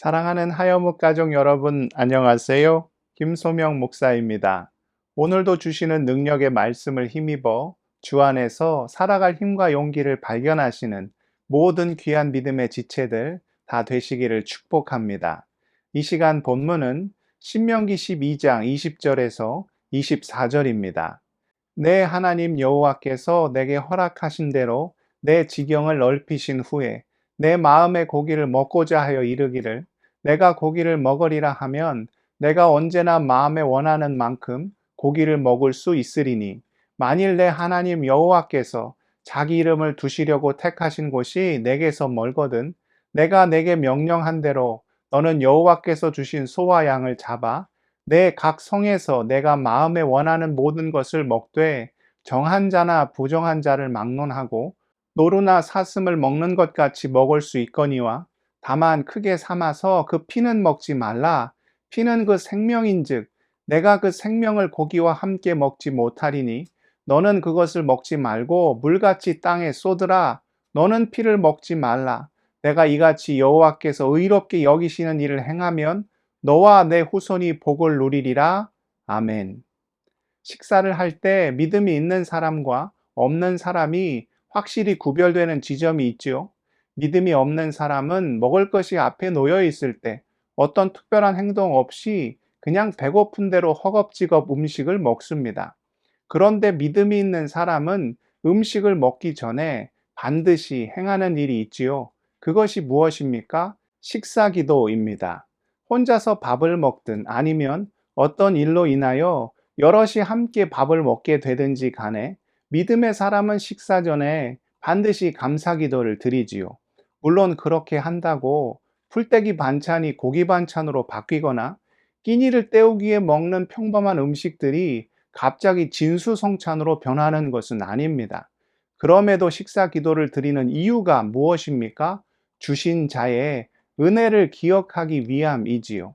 사랑하는 하여묵 가족 여러분, 안녕하세요. 김소명 목사입니다. 오늘도 주시는 능력의 말씀을 힘입어 주 안에서 살아갈 힘과 용기를 발견하시는 모든 귀한 믿음의 지체들 다 되시기를 축복합니다. 이 시간 본문은 신명기 12장 20절에서 24절입니다. 내 하나님 여호와께서 내게 허락하신 대로 내 지경을 넓히신 후에 내 마음의 고기를 먹고자 하여 이르기를 내가 고기를 먹으리라 하면 내가 언제나 마음에 원하는 만큼 고기를 먹을 수 있으리니 만일 내 하나님 여호와께서 자기 이름을 두시려고 택하신 곳이 내게서 멀거든 내가 내게 명령한 대로 너는 여호와께서 주신 소와 양을 잡아 내 각 성에서 내가 마음에 원하는 모든 것을 먹되 정한 자나 부정한 자를 막론하고 노루나 사슴을 먹는 것 같이 먹을 수 있거니와 다만 크게 삼아서 그 피는 먹지 말라. 피는 그 생명인즉 내가 그 생명을 고기와 함께 먹지 못하리니 너는 그것을 먹지 말고 물같이 땅에 쏟으라. 너는 피를 먹지 말라. 내가 이같이 여호와께서 의롭게 여기시는 일을 행하면 너와 내 후손이 복을 누리리라. 아멘. 식사를 할 때 믿음이 있는 사람과 없는 사람이 확실히 구별되는 지점이 있지요. 믿음이 없는 사람은 먹을 것이 앞에 놓여 있을 때 어떤 특별한 행동 없이 그냥 배고픈 대로 허겁지겁 음식을 먹습니다. 그런데 믿음이 있는 사람은 음식을 먹기 전에 반드시 행하는 일이 있지요. 그것이 무엇입니까? 식사 기도입니다. 혼자서 밥을 먹든 아니면 어떤 일로 인하여 여럿이 함께 밥을 먹게 되든지 간에 믿음의 사람은 식사 전에 반드시 감사 기도를 드리지요. 물론 그렇게 한다고 풀떼기 반찬이 고기 반찬으로 바뀌거나 끼니를 때우기 위해 먹는 평범한 음식들이 갑자기 진수성찬으로 변하는 것은 아닙니다. 그럼에도 식사 기도를 드리는 이유가 무엇입니까? 주신 자의 은혜를 기억하기 위함이지요.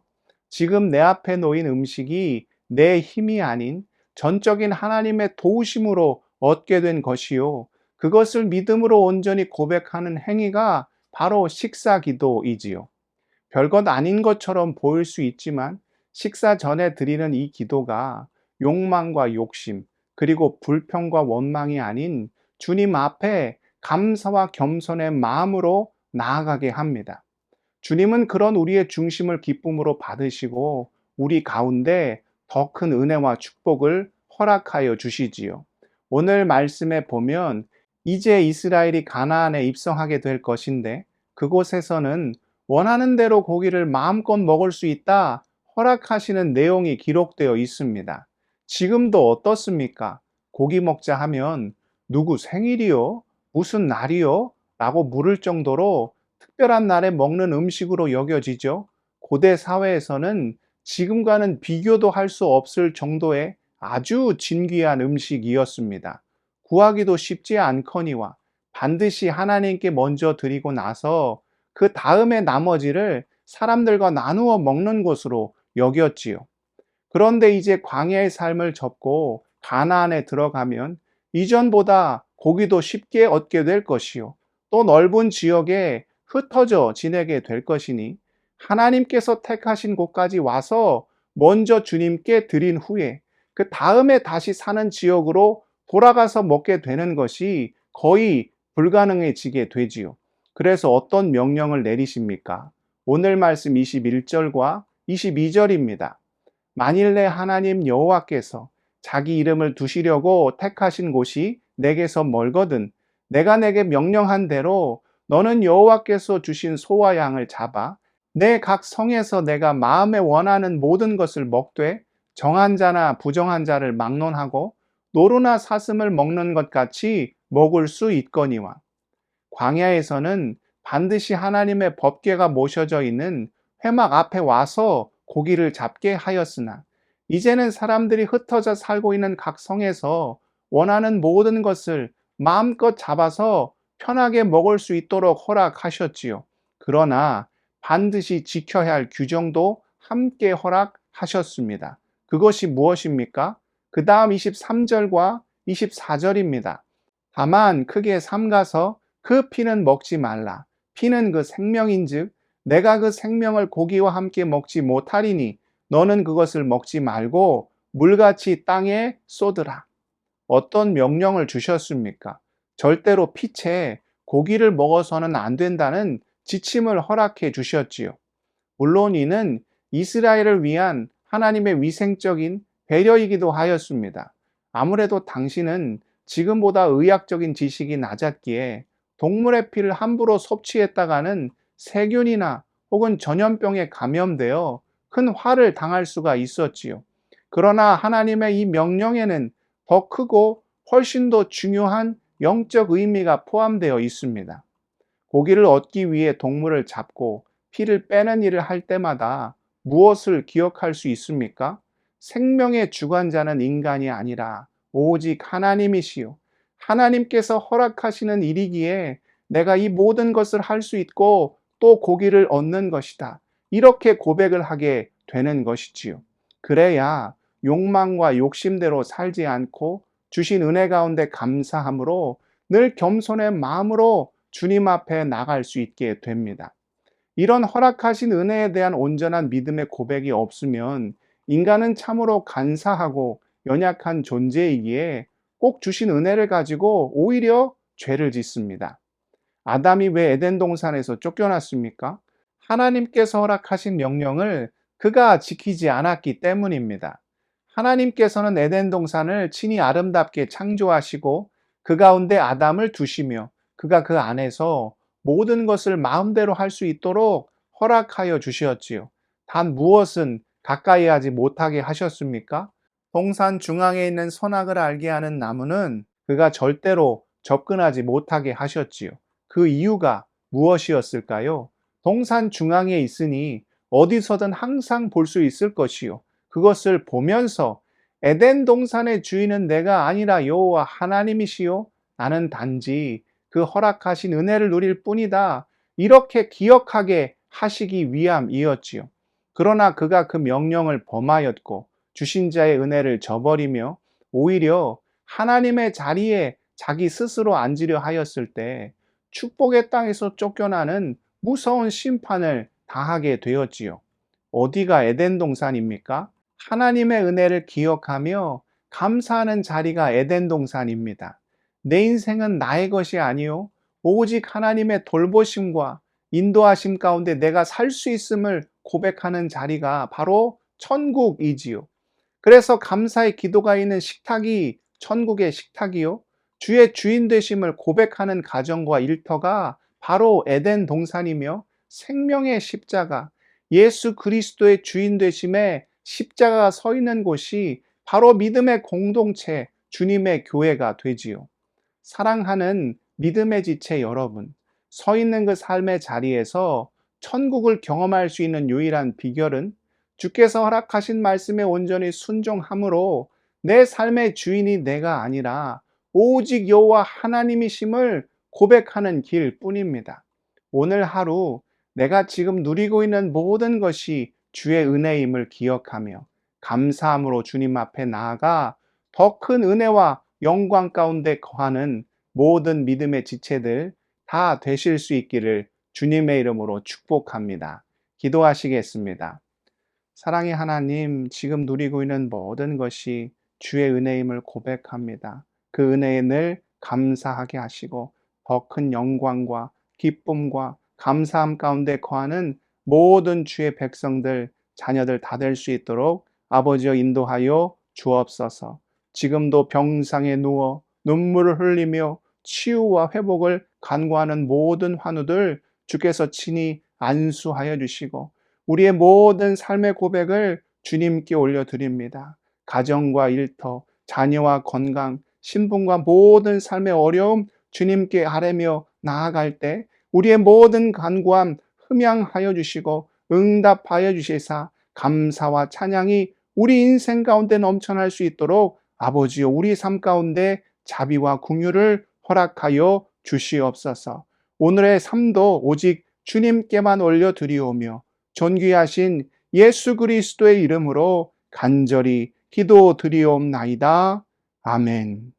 지금 내 앞에 놓인 음식이 내 힘이 아닌 전적인 하나님의 도우심으로 얻게 된 것이요. 그것을 믿음으로 온전히 고백하는 행위가 바로 식사 기도이지요. 별것 아닌 것처럼 보일 수 있지만 식사 전에 드리는 이 기도가 욕망과 욕심, 그리고 불평과 원망이 아닌 주님 앞에 감사와 겸손의 마음으로 나아가게 합니다. 주님은 그런 우리의 중심을 기쁨으로 받으시고 우리 가운데 더 큰 은혜와 축복을 허락하여 주시지요. 오늘 말씀에 보면 이제 이스라엘이 가나안에 입성하게 될 것인데 그곳에서는 원하는 대로 고기를 마음껏 먹을 수 있다 허락하시는 내용이 기록되어 있습니다. 지금도 어떻습니까? 고기 먹자 하면 누구 생일이요? 무슨 날이요? 라고 물을 정도로 특별한 날에 먹는 음식으로 여겨지죠. 고대 사회에서는 지금과는 비교도 할 수 없을 정도의 아주 진귀한 음식이었습니다. 구하기도 쉽지 않거니와 반드시 하나님께 먼저 드리고 나서 그 다음에 나머지를 사람들과 나누어 먹는 것으로 여겼지요. 그런데 이제 광야의 삶을 접고 가나안에 들어가면 이전보다 고기도 쉽게 얻게 될 것이요. 또 넓은 지역에 흩어져 지내게 될 것이니 하나님께서 택하신 곳까지 와서 먼저 주님께 드린 후에 그 다음에 다시 사는 지역으로 돌아가서 먹게 되는 것이 거의 불가능해지게 되지요. 그래서 어떤 명령을 내리십니까? 오늘 말씀 21절과 22절입니다. 만일 내 하나님 여호와께서 자기 이름을 두시려고 택하신 곳이 내게서 멀거든 내가 내게 명령한 대로 너는 여호와께서 주신 소와 양을 잡아 내 각 성에서 내가 마음에 원하는 모든 것을 먹되 정한 자나 부정한 자를 막론하고 노루나 사슴을 먹는 것 같이 먹을 수 있거니와 광야에서는 반드시 하나님의 법궤가 모셔져 있는 회막 앞에 와서 고기를 잡게 하였으나 이제는 사람들이 흩어져 살고 있는 각 성에서 원하는 모든 것을 마음껏 잡아서 편하게 먹을 수 있도록 허락하셨지요. 그러나 반드시 지켜야 할 규정도 함께 허락하셨습니다. 그것이 무엇입니까? 그 다음 23절과 24절입니다. 다만 크게 삼가서 그 피는 먹지 말라. 피는 그 생명인즉 내가 그 생명을 고기와 함께 먹지 못하리니 너는 그것을 먹지 말고 물같이 땅에 쏟으라. 어떤 명령을 주셨습니까? 절대로 피채 고기를 먹어서는 안 된다는 지침을 허락해 주셨지요. 물론 이는 이스라엘을 위한 하나님의 위생적인 배려이기도 하였습니다. 아무래도 당신은 지금보다 의학적인 지식이 낮았기에 동물의 피를 함부로 섭취했다가는 세균이나 혹은 전염병에 감염되어 큰 화를 당할 수가 있었지요. 그러나 하나님의 이 명령에는 더 크고 훨씬 더 중요한 영적 의미가 포함되어 있습니다. 고기를 얻기 위해 동물을 잡고 피를 빼는 일을 할 때마다 무엇을 기억할 수 있습니까? 생명의 주관자는 인간이 아니라 오직 하나님이시요. 하나님께서 허락하시는 일이기에 내가 이 모든 것을 할 수 있고 또 고기를 얻는 것이다. 이렇게 고백을 하게 되는 것이지요. 그래야 욕망과 욕심대로 살지 않고 주신 은혜 가운데 감사함으로 늘 겸손의 마음으로 주님 앞에 나갈 수 있게 됩니다. 이런 허락하신 은혜에 대한 온전한 믿음의 고백이 없으면 인간은 참으로 간사하고 연약한 존재이기에 꼭 주신 은혜를 가지고 오히려 죄를 짓습니다. 아담이 왜 에덴 동산에서 쫓겨났습니까? 하나님께서 허락하신 명령을 그가 지키지 않았기 때문입니다. 하나님께서는 에덴 동산을 친히 아름답게 창조하시고 그 가운데 아담을 두시며 그가 그 안에서 모든 것을 마음대로 할 수 있도록 허락하여 주셨지요. 단 무엇은 가까이 하지 못하게 하셨습니까? 동산 중앙에 있는 선악을 알게 하는 나무는 그가 절대로 접근하지 못하게 하셨지요. 그 이유가 무엇이었을까요? 동산 중앙에 있으니 어디서든 항상 볼 수 있을 것이요. 그것을 보면서 에덴 동산의 주인은 내가 아니라 여호와 하나님이시요. 나는 단지 그 허락하신 은혜를 누릴 뿐이다. 이렇게 기억하게 하시기 위함이었지요. 그러나 그가 그 명령을 범하였고 주신 자의 은혜를 저버리며 오히려 하나님의 자리에 자기 스스로 앉으려 하였을 때 축복의 땅에서 쫓겨나는 무서운 심판을 당하게 되었지요. 어디가 에덴 동산입니까? 하나님의 은혜를 기억하며 감사하는 자리가 에덴 동산입니다. 내 인생은 나의 것이 아니요 오직 하나님의 돌보심과 인도하심 가운데 내가 살 수 있음을 고백하는 자리가 바로 천국이지요. 그래서 감사의 기도가 있는 식탁이 천국의 식탁이요. 주의 주인 되심을 고백하는 가정과 일터가 바로 에덴 동산이며 생명의 십자가, 예수 그리스도의 주인 되심에 십자가가 서 있는 곳이 바로 믿음의 공동체, 주님의 교회가 되지요. 사랑하는 믿음의 지체 여러분, 서 있는 그 삶의 자리에서 천국을 경험할 수 있는 유일한 비결은 주께서 허락하신 말씀에 온전히 순종함으로 내 삶의 주인이 내가 아니라 오직 여호와 하나님이심을 고백하는 길 뿐입니다. 오늘 하루 내가 지금 누리고 있는 모든 것이 주의 은혜임을 기억하며 감사함으로 주님 앞에 나아가 더 큰 은혜와 영광 가운데 거하는 모든 믿음의 지체들 다 되실 수 있기를 주님의 이름으로 축복합니다. 기도하시겠습니다. 사랑의 하나님, 지금 누리고 있는 모든 것이 주의 은혜임을 고백합니다. 그 은혜에 늘 감사하게 하시고 더 큰 영광과 기쁨과 감사함 가운데 거하는 모든 주의 백성들, 자녀들 다 될 수 있도록 아버지여 인도하여 주옵소서. 지금도 병상에 누워 눈물을 흘리며 치유와 회복을 간구하는 모든 환우들 주께서 친히 안수하여 주시고 우리의 모든 삶의 고백을 주님께 올려드립니다. 가정과 일터, 자녀와 건강, 신분과 모든 삶의 어려움 주님께 아뢰며 나아갈 때 우리의 모든 간구함 흠양하여 주시고 응답하여 주시사 감사와 찬양이 우리 인생 가운데 넘쳐날 수 있도록 아버지여 우리 삶 가운데 자비와 궁유를 허락하여 주시옵소서. 오늘의 삶도 오직 주님께만 올려드리오며 존귀하신 예수 그리스도의 이름으로 간절히 기도드리옵나이다. 아멘.